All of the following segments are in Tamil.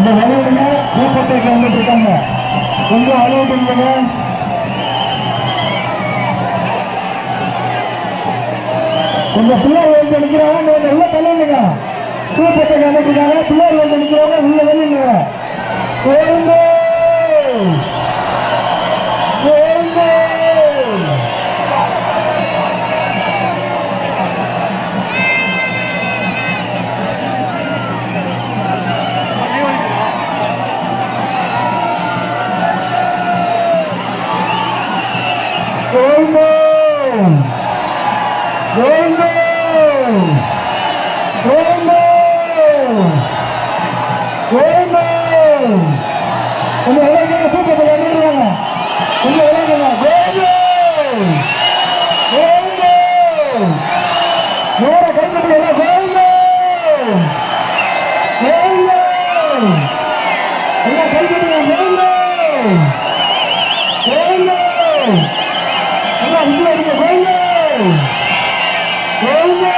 அந்த விளையாடுங்க பூப்பட்டைக்கு வந்துட்டு இருக்காங்க. கொஞ்சம் விளையாடுங்க கொஞ்சம் பிள்ளைகள் வந்து நிற்கிறாங்க நீங்க உள்ள தள்ளுங்க பூப்பட்டைக்கு வந்துட்டு இருக்காங்க. பிள்ளைகள் வந்து நிற்கிறவங்க உள்ள வெளியுங்க கொஞ்சம் விளையாடுங்க. கோவிந்தோ கோவிந்தோ நேர கைப்பற்றி எல்லாம் கோவிந்தோ கோவிந்தோ எல்லாம் கைப்பற்றுங்க கோவிந்தோ கோவிந்தோ எல்லாம் இங்கே இருக்க கோவிந்தோ கோவிந்தோ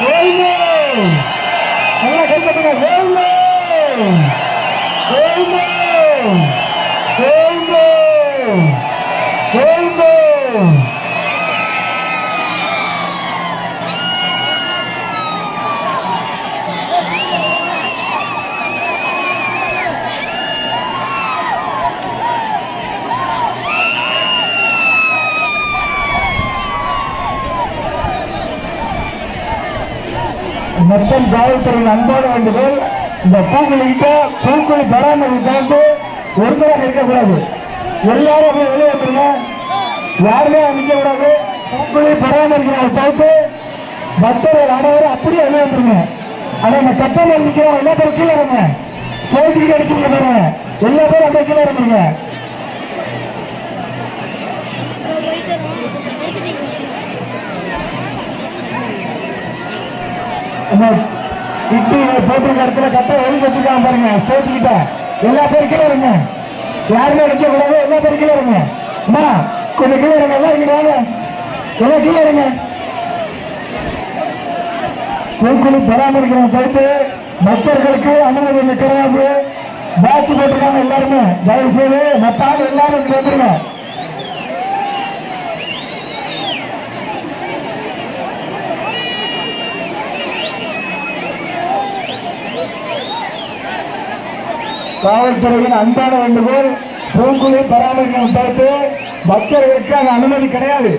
கோவிந்தோ எல்லாம் கைப்பற்றுங்க கோவிந்தோ கோவிந்தோ மொத்தம் காவல்துறையின் அன்பான வேண்டுகோள் இந்த பூக்குழிக்கிட்ட பூக்களை பராமரிப்பு. ஒருத்தராக இருக்கக்கூடாது. எல்லாரும் அப்படியே வெளியே வந்துருங்க யாருமே நிற்க கூடாது உங்களை பராமரிக்கிறவங்க தவிர்த்து பக்தர்கள் அனைவரும் அப்படியே வெளியே வந்துருங்க. ஆனா இந்த கட்டணம் நிற்கிறவங்க எல்லா பேரும் கீழே இருங்க ஸ்டேஜுக்கு எடுக்கிறீங்க பாருங்க. எல்லா பேரும் அப்படியே கீழே இருந்துருங்க அந்த போட்டிருக்க இடத்துல கட்ட ஒதுக்கி வச்சிருக்காங்க பாருங்க. ஸ்டேஜ் கிட்ட எல்லா பேரும் கீழே இருங்க யாருமே அடிக்க கூடாது. எல்லா பேரும் கீழே இருங்க அம்மா கொஞ்சம் கீழே இருங்க எல்லாம் இங்க எல்லாம் கீழே இருங்க பூக்குழி பராமரிக்கிறவங்க தவிர்த்து பக்தர்களுக்கு அனுமதி கிடையாது பேட்ச் போட்டிருக்காங்க எல்லாருமே. தயவு செய்து மற்ற ஆள் எல்லாரும் இங்க வந்துருங்க. காவல்துறையின் அன்பான வேண்டுகோள் பூங்குழி பராமரிக்கும் தடுத்து பக்தர்களுக்கு அங்க அனுமதி கிடையாது.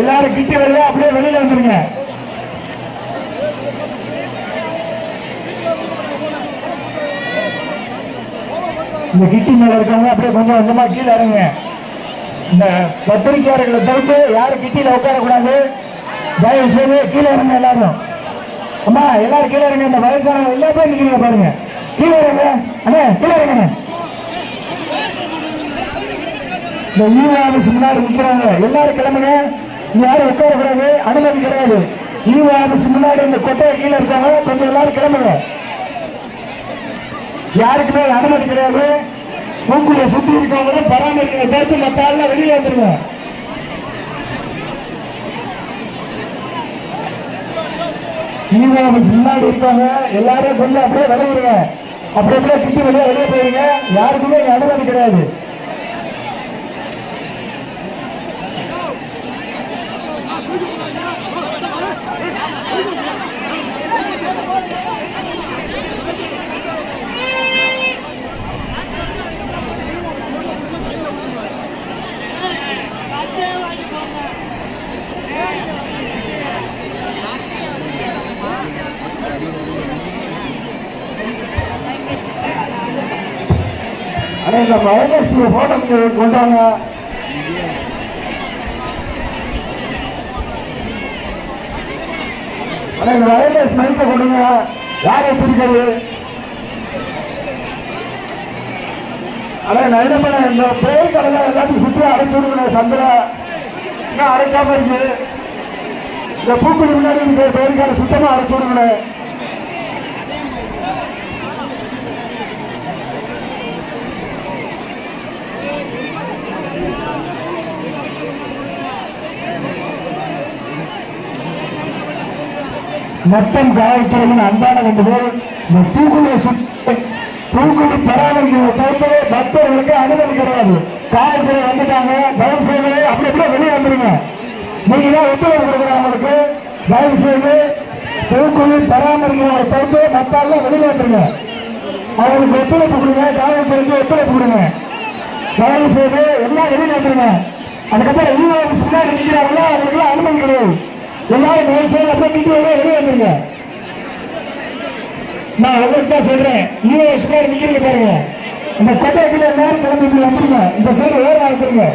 எல்லாரும் கிட்ட வருது அப்படியே வெளியில வந்துருங்க. இந்த கிட்டி மேல இருக்கவங்க அப்படியே கொஞ்சம் கொஞ்சமா கீழே இறங்க இந்த பத்திரிகையாளர்களை தவிர்த்து யாரும் கிட்டியில உட்காரக்கூடாது. தயவு செய்து கீழே இறங்க எல்லாரும். அம்மா எல்லாரும் கீழே இறங்க இந்த வயசானவங்க எல்லா பேரும் நிக்கிறீங்க பாருங்க. கீழே அண்ணே கீழே இந்த ஈவ ஆபீஸ் முன்னாடி நிக்கிறாங்க. எல்லாரும் கிளம்புங்க. யாரும் உட்காரக்கூடாது அனுமதி கிடையாது. ஈவ ஆபீஸ் முன்னாடி இந்த கொட்டையை கீழே இருக்காங்க. கொஞ்சம் எல்லாரும் கிளம்புங்க. யாருக்குமே அனுமதி கிடையாது. மூக்குள்ள சுத்தி இருக்கவங்களும் பராமரிக்க தடுத்து மற்ற ஆள்லாம் வெளியில வந்துருங்க. ஈவ ஆபீஸ் முன்னாடி இருக்காங்க. எல்லாரும் கொஞ்சம் அப்படியே விளையுங்க அப்படி அப்படியே கிட்டி வெளியே வெளியே போயிருங்க யாருக்குமே அனுமதி கிடையாது Thank you. அடே இந்த மைனஸ் போட்டோ கொண்டாங்க. அண்ணே இந்த வயர்லெஸ் மைக்கை கொடுங்க யார் வச்சிருக்கிறது? அண்ணே நான் என்ன பண்ண இந்த பேர் கடல எல்லாத்தையும் சுற்றி அடைச்சு விடுங்க சந்திர இன்னும் அடைக்காம இருக்கு. இந்த பூக்குடி முன்னாடி இந்த பேர் கடை சுத்தமாக அடைச்சு விடுங்க மொத்தம் காவல்துறையின் அன்பான வேண்டுகோள் இந்த பூக்குழியை சுற்றி பூக்குழி பராமரிக்கிற தவிர்த்து பக்தர்களுக்கு அனுமதி கிடையாது. காவல்துறை வந்துட்டாங்க தயவு செய்து அப்படி எப்படி வெளியே வந்துருங்க. நீங்க தான் ஒத்துழைப்பு கொடுக்குறவங்களுக்கு தயவு செய்து பூக்குழி பராமரிக்கிறவங்களை தவிர்த்து மத்தால வெளியேற்றுங்க அவங்களுக்கு ஒத்துழைப்பு கொடுங்க காவல்துறைக்கு ஒத்துழைப்பு கொடுங்க. தயவு செய்து எல்லாம் வெளியில வந்துருங்க. அதுக்கப்புறம் ஈரோடு முன்னாடி நிற்கிறாங்களோ அவங்களுக்கு அனுமதி கிடையாது எல்லாரும் தயவு செய்து அப்படியே கிட்டி வெளியே வெளியே வந்துருங்க. நான் உங்களுக்கு சொல்றேன். ஈரோடு முன்னாடி நிக்கிறீங்க பாருங்க. இந்த கொட்டையத்தில் எல்லாரும் கிளம்பி இப்படி வந்துருங்க. இந்த சைடு ஓரம் ஆகுதுங்க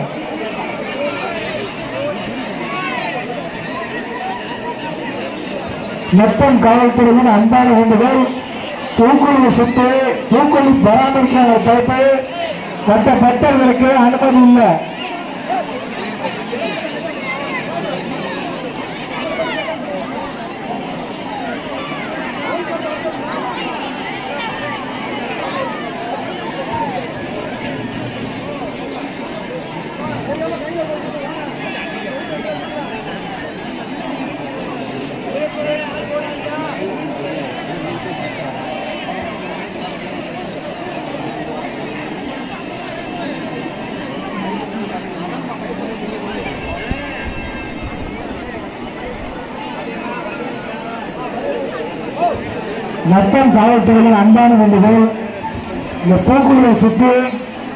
நெப்பம் காவல்துறையின் அன்பான வேண்டுகோள் தூக்குழி சுற்றி தூக்குழி பராமரிக்கிற தவிர்த்து மற்ற பக்தர்களுக்கு அனுமதி இல்லை. நத்தம் காவல்துறையில் அன்பான வேண்டுகோள் இந்த பூக்குழியை சுற்றி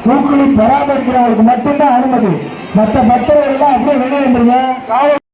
பூக்குழி பராமரிக்கிறவங்களுக்கு மட்டும்தான் அனுமதி. மற்ற பக்தர்கள் எல்லாம் அப்படியே வெளியே வந்துருங்க.